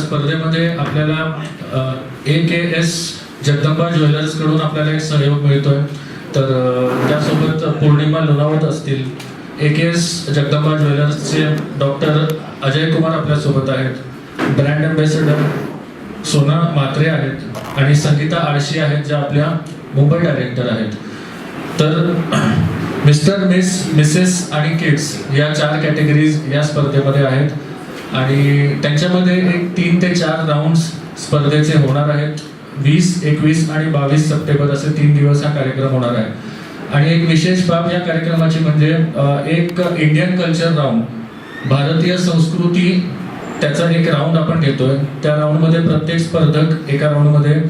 स्पर्धेमध्ये आपल्याला A K S Jagdamba ज्वेलर्सकडून आपल्याला एक सहयोग मिळतोय. तर त्यासोबत पौर्णिमा लोणावत असतील. ए के एस जगदंबा ज्वेलर्सचे डॉक्टर अजय कुमार आपल्यासोबत आहेत. ब्रँड अँबॅसेडर सोना मात्रे आहेत आणि संगीता आळशी आहेत ज्या आपल्या मुंबई डायरेक्टर आहेत. तर मिस्टर मिस मिसेस आणि किड्स या चार कॅटेगरीज या स्पर्धेमध्ये आहेत. आणि त्यांच्यामध्ये एक तीन ते चार राऊंड्स स्पर्धेचे होणार आहेत. वीस एकवीस आणि बावीस सप्टेंबर असे तीन दिवस हा कार्यक्रम होणार आहे. आणि एक विशेष बाब या कार्यक्रमाची म्हणजे एक इंडियन कल्चर राऊंड भारतीय संस्कृती त्याचा एक राऊंड आपण घेतोय. त्या राऊंडमध्ये प्रत्येक स्पर्धक एका राऊंडमध्ये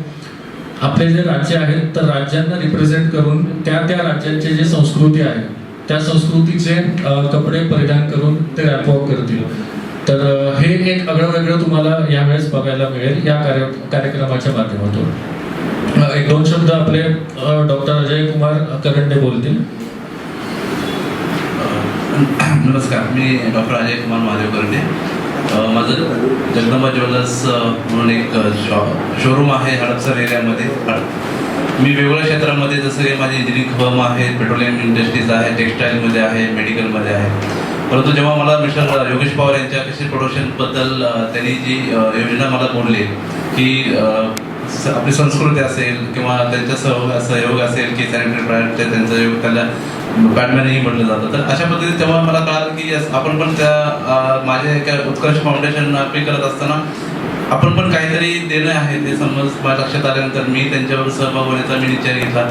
आपले जे राज्य आहेत तर राज्यांना रिप्रेझेंट करून त्या त्या राज्यांचे जे संस्कृती आहे त्या संस्कृतीचे कपडे परिधान करून ते रॅपवॉक करतील. तर हे एक आगळं वेगळं तुम्हाला यावेळेस बघायला मिळेल या कार्य कार्यक्रमाच्या माध्यमातून. एक दोन शब्द आपले डॉक्टर अजय कुमार करंडे बोलतील. नमस्कार मी डॉक्टर अजय कुमार महादेव करंडे. माझं जगदंबा ज्वेलर्स म्हणून एक शॉ शोरूम आहे हडपसर एरियामध्ये. मी वेगवेगळ्या क्षेत्रामध्ये जसं की माझी इंजिनिअरिंग फर्म आहे पेट्रोलियम इंडस्ट्रीज आहे टेक्स्टाईलमध्ये आहे मेडिकलमध्ये आहे. परंतु जेव्हा मला मिस्टर योगेश पवार यांच्या कृषी प्रोडक्शनबद्दल त्यांनी जी योजना मला बोलली की आपली संस्कृती असेल किंवा त्यांच्या सहयोग सहयोग असेल की सॅनिटरी पॅडचे त्यांचा योग त्याला बॅटमॅनही म्हटलं जातं. तर अशा पद्धतीने तेव्हा मला कळालं की आपण पण त्या माझ्या एका उत्कर्ष फाउंडेशन पे करत असताना आपण पण काहीतरी देणं आहे. ते समज माझ्या लक्षात आल्यानंतर मी त्यांच्यावर सहभाग होण्याचा मी निश्चय घेतला.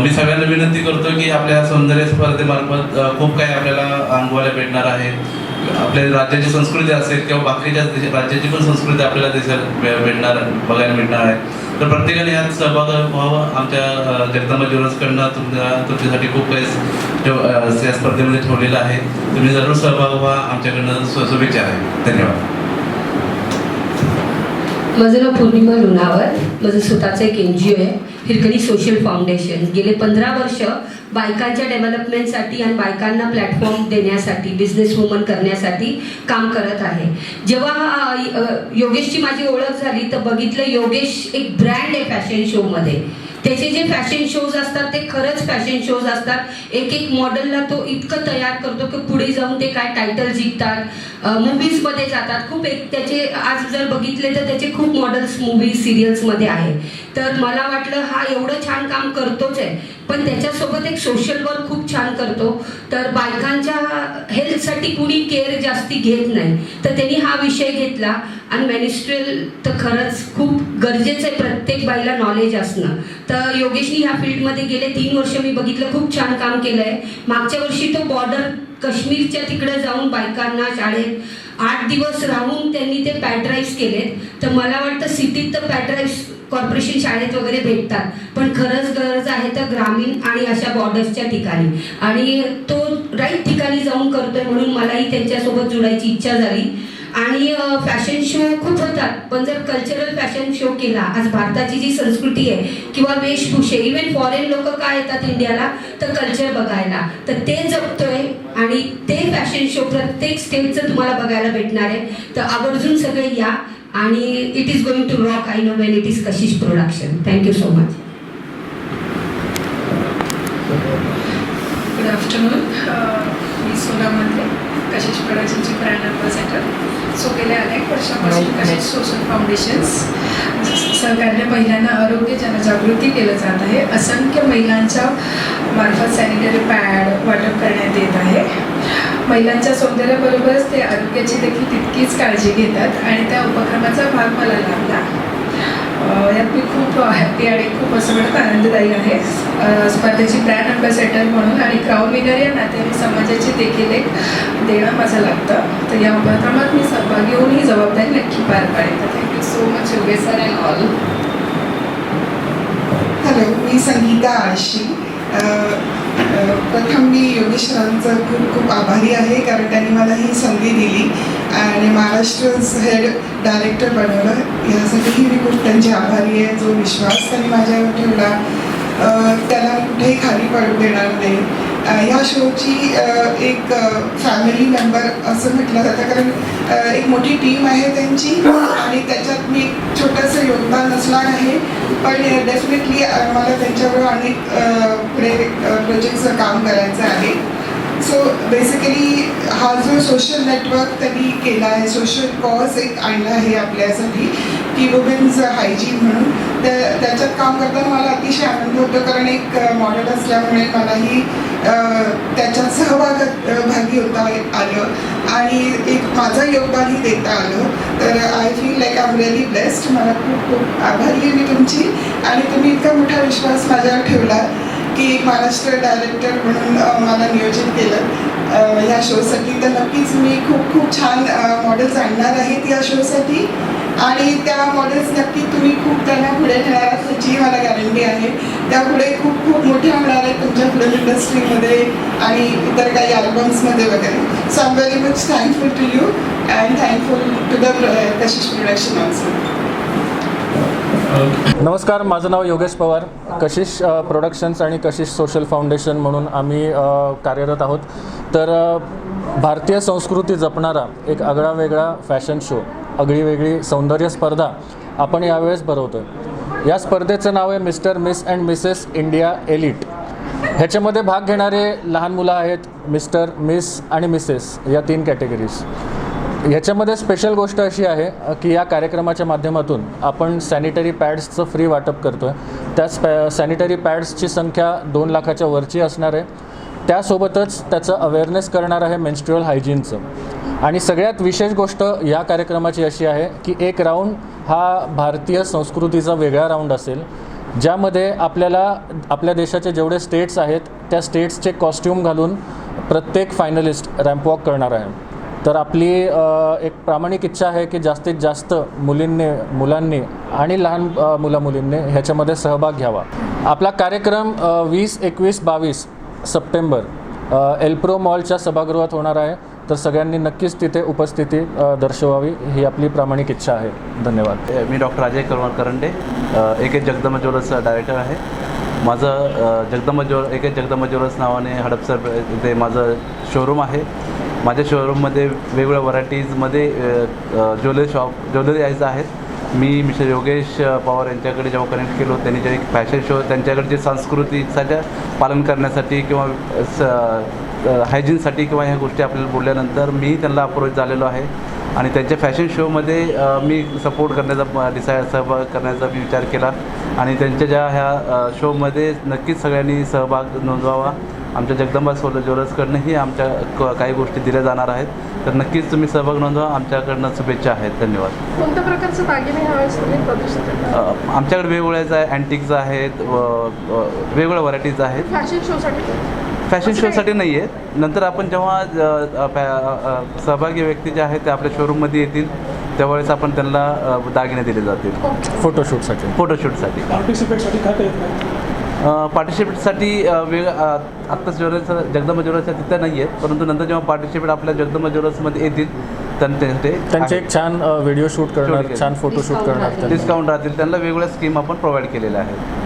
मी सगळ्यांना विनंती करतो की आपल्या सौंदर्य स्पर्धेमार्फत खूप काही आपल्याला अनुभवायला भेटणार आहे आपल्या राज्याची संस्कृती असेल किंवा बाकीच्या राज्याची पण संस्कृती आपल्याला दिसायला भेटणार बघायला मिळणार आहे. तर प्रत्येकाने यात सहभाग व्हावं. आमच्या जगदंबा ज्वेलर्सकडनं तुमच्या तुमच्यासाठी खूप काही या स्पर्धेमध्ये ठेवलेलं आहे. तुम्ही जरूर सहभाग व्हा. आमच्याकडनं शु- शुभेच्छा आहे. धन्यवाद. माझं नाव पौर्णिमा लोणावर माझं स्वतःचं एक एन जी ओ आहे. हिरकणी सोशल फाउंडेशन गेले पंधरा वर्ष बायकांच्या डेव्हलपमेंटसाठी आणि बायकांना प्लॅटफॉर्म देण्यासाठी बिझनेस वुमन करण्यासाठी काम करत आहे. जेव्हा योगेशची माझी ओळख झाली तर बघितलं योगेश एक ब्रँड आहे फॅशन शोमध्ये त्याचे जे फॅशन शोज असतात ते खरंच फॅशन शोज असतात. एक एक मॉडेलला तो इतकं तयार करतो की पुढे जाऊन ते काय टायटल जिंकतात. मूवीजमध्ये जातात. खूप एक त्याचे आज जर बघितले तर त्याचे खूप मॉडेल्स मूवी सिरियल्समध्ये आहे. तर मला वाटलं हा एवढं छान काम करतोच आहे. पण त्याच्यासोबत एक सोशल वर्क खूप छान करतो. तर बायकांच्या हेल्थसाठी कुणी केअर जास्ती घेत नाही. तर त्यांनी हा विषय घेतला. आणि मॅनिस्ट्रियल तर खरंच खूप गरजेचं आहे प्रत्येक बाईला नॉलेज असणं. तर योगेशनी ह्या फील्डमध्ये गेले. तीन वर्ष मी बघितलं. खूप छान काम केलं आहे मागच्या वर्षी तो बॉर्डर काश्मीरच्या तिकडे जाऊन बायकांना शाळेत आठ दिवस राहून त्यांनी ते पॅटराईज केलेत. तर मला वाटतं सिटीत तर पॅटराईज कॉर्पोरेशन शाळेत वगैरे भेटतात. पण खरंच गरज आहे तर ग्रामीण आणि अशा बॉर्डर्सच्या ठिकाणी. आणि तो राईट ठिकाणी जाऊन करतोय म्हणून मलाही त्यांच्यासोबत जुळायची इच्छा झाली. आणि फॅशन शो खूप होतात. पण जर कल्चरल फॅशन शो केला आज भारताची जी संस्कृती आहे किंवा वेशभूषे इवन फॉरेन लोक काय येतात इंडियाला? तर कल्चर बघायला. तर ते जपतोय आणि ते फॅशन शो प्रत्येक स्टेटचं तुम्हाला बघायला भेटणार आहे. तर आवर्जून सगळे या. आणि it is going to rock I know when it is Kashish production thank you so much good afternoon मी म्हणते कशिश प्रोडक्शनची ब्रँड अँबॅसेडर सो गेल्या अनेक वर्षापासून कशिश सोशल फाउंडेशन्स सहकार्य महिलांना आरोग्य जनजागृती केलं जात आहे असंख्य महिलांच्या मार्फत सॅनिटरी पॅड वाटप करण्यात येत आहे. महिलांच्या सौंदर्याबरोबरच ते आरोग्याची देखील तितकीच काळजी घेतात आणि त्या उपक्रमाचा भाग मला लाभला यात मी खूप हॅप्पी आणि खूप असं म्हणत आनंददायी आहे. स्पर्धेची ब्रँड अँबॅसेडर म्हणून आणि क्राऊन विनर या नात्याने समाजाची देखील एक देणं माझं लागतं. तर या उपक्रमात मी सहभागी होऊन ही जबाबदारी नक्की पार पाडेल thank you so much Yoge sir and all hello मी संगीता आळशी. प्रथम मी योगेश सरांचं खूप खूप आभारी आहे कारण त्यांनी मला ही संधी दिली आणि महाराष्ट्र हेड डायरेक्टर बनवलं. यासाठीही मी खूप त्यांची आभारी आहे. जो विश्वास त्यांनी माझ्यावर ठेवला त्याला कुठेही खाली पडू देणार नाही. ह्या शोची एक फॅमिली मेंबर असं म्हटलं जातं कारण एक मोठी टीम आहे त्यांची आणि त्याच्यात मी एक छोटंसं योगदान असणार आहे. पण डेफिनेटली मला त्यांच्यावर अनेक प्रोजेक्टचं काम करायचं आहे. सो बेसिकली हा जो सोशल नेटवर्क त्यांनी केला आहे सोशल कॉज एक आणला आहे आपल्यासाठी की वुमेन्स हायजीन म्हणून. त्या त्याच्यात काम करताना मला अतिशय आनंद होतो कारण एक मॉडेल असल्यामुळे मलाही त्याच्यात सहभाग भागी होता आलं. आणि एक माझं योगदानही देता आलं. तर I feel like I really blessed मला खूप खूप आभारी आहे मी तुमची. आणि तुम्ही इतका मोठा विश्वास माझ्यावर ठेवला की एक महाराष्ट्र डायरेक्टर म्हणून मला नियोजित केलं. ह्या शोसाठी तर नक्कीच मी खूप खूप छान मॉडेल्स आणणार आहेत या शोसाठी. आणि त्या मॉडेल्स नक्की तुम्ही खूप त्यांना पुढे नेणार आहात मला गॅरंटी आहे त्या पुढे खूप खूप मोठ्या होणार आहेत तुमच्या फिल्म इंडस्ट्रीमध्ये आणि इतर काही अल्बम्समध्ये वगैरे. So I am very much thankful to you and thankful to the Kashish production also नमस्कार माझं नाव योगेश पवार. कशिश प्रोडक्शन्स आणि कशिश सोशल फाउंडेशन म्हणून आम्ही कार्यरत आहोत. तर भारतीय संस्कृती जपणारा एक आगळा वेगळा फॅशन शो आगळी वेगळी सौंदर्य स्पर्धा आपण यावेळेस भरवतो आहे या स्पर्धेचं नाव आहे mister miss and missus India elite. ह्याच्यामध्ये भाग घेणारे लहान मुलं आहेत मिस्टर मिस आणि मिसेस या तीन कॅटेगरीज ह्याच्यामध्ये स्पेशल गोष्ट अशी आहे की या कार्यक्रमाच्या माध्यमातून आपण सॅनिटरी पॅड्सचं फ्री वाटप करतो आहे त्या स्पॅ सॅनिटरी पॅड्सची संख्या दोन लाखाच्या वरची असणार आहे. त्यासोबतच त्याचं अवेअरनेस करणार आहे मेन्स्ट्रुअल हायजीनचं आणि सगळ्यात विशेष गोष्ट या कार्यक्रमाची अशी आहे की एक राऊंड हा भारतीय संस्कृतीचा वेगळा राऊंड असेल ज्यामध्ये आपल्याला आपल्या देशाचे जेवढे स्टेट्स आहेत त्या स्टेट्सचे कॉस्ट्युम घालून प्रत्येक फायनलिस्ट रॅम्प वॉक करणार आहे. तर आपली एक प्रामाणिक इच्छा आहे की जास्तीत जास्त मुलींनी मुलांनी आणि लहान मुलामुलींनी मुला मुलींनी ह्याच्यामध्ये सहभाग घ्यावा. आपला कार्यक्रम वीस एकवीस बावीस सप्टेंबर एल्प्रो मॉलच्या सभागृहात होणार आहे. तर सगळ्यांनी नक्कीच तिथे उपस्थिती दर्शवावी ही आपली प्रामाणिक इच्छा आहे. धन्यवाद. मी डॉक्टर अजय करवार करंडे एक एक जगदंबा ज्वेलर्सचा डायरेक्टर आहे. माझं अ, जगदंबा ज्वेल एक एक जगदंबा ज्वेलर्स नावाने हडपसर इथे माझं शोरूम आहे. माझ्या शोरूममध्ये वेगवेगळ्या व्हरायटीजमध्ये ज्वेलरी शॉप ज्वेलरी यायचं आहेत. मी मिस्टर योगेश पवार यांच्याकडे जेव्हा कनेक्ट केलो त्यांनी जे एक फॅशन शो त्यांच्याकडे जे सांस्कृतिकच्या पालन करण्यासाठी किंवा स हायजीनसाठी किंवा ह्या गोष्टी आपल्याला बोलल्यानंतर मी त्यांना अप्रोच झालेलो आहे. आणि त्यांच्या फॅशन शोमध्ये मी सपोर्ट करण्याचा डिसाईड सहभाग करण्याचा मी विचार केला. आणि त्यांच्या ज्या ह्या शोमध्ये नक्कीच सगळ्यांनी सहभाग नोंदवावा. आमच्या जगदंबा सोल ज्वेलर्सकडनंही आमच्या क काही गोष्टी दिल्या जाणार आहेत. तर नक्कीच तुम्ही सहभाग नोंदवा. आमच्याकडनं शुभेच्छा आहेत. धन्यवाद. कोणत्या प्रकारचे दागिने तुम्ही आमच्याकडे वेगवेगळ्याच आहे. अँटिक्स आहेत. वेगवेगळ्या व्हरायटीज आहेत. फॅशन शोसाठी फॅशन शोसाठी नाही आहेत. नंतर आपण जेव्हा सहभागी व्यक्ती जे आहेत ते आपल्या शोरूममध्ये येतील. त्यावेळेस आपण त्यांना दागिने दिले जातील. फोटोशूटसाठी फोटोशूटसाठी पार्टिसिपेटसाठी वेग अ, आत्ताच ज्वेलर्स जगदंबा ज्वेलर्सच्या तिथं नाही आहेत परंतु नंतर जेव्हा पार्टिसिपेट आपल्या जगदंबा ज्वेलर्समध्ये येतील त्यांचे एक छान व्हिडिओ शूट करणार छान फोटोशूट Discount करणार. डिस्काउंट राहतील. त्यांना वेगवेगळ्या स्कीम आपण प्रोव्हाइड केलेल्या आहेत.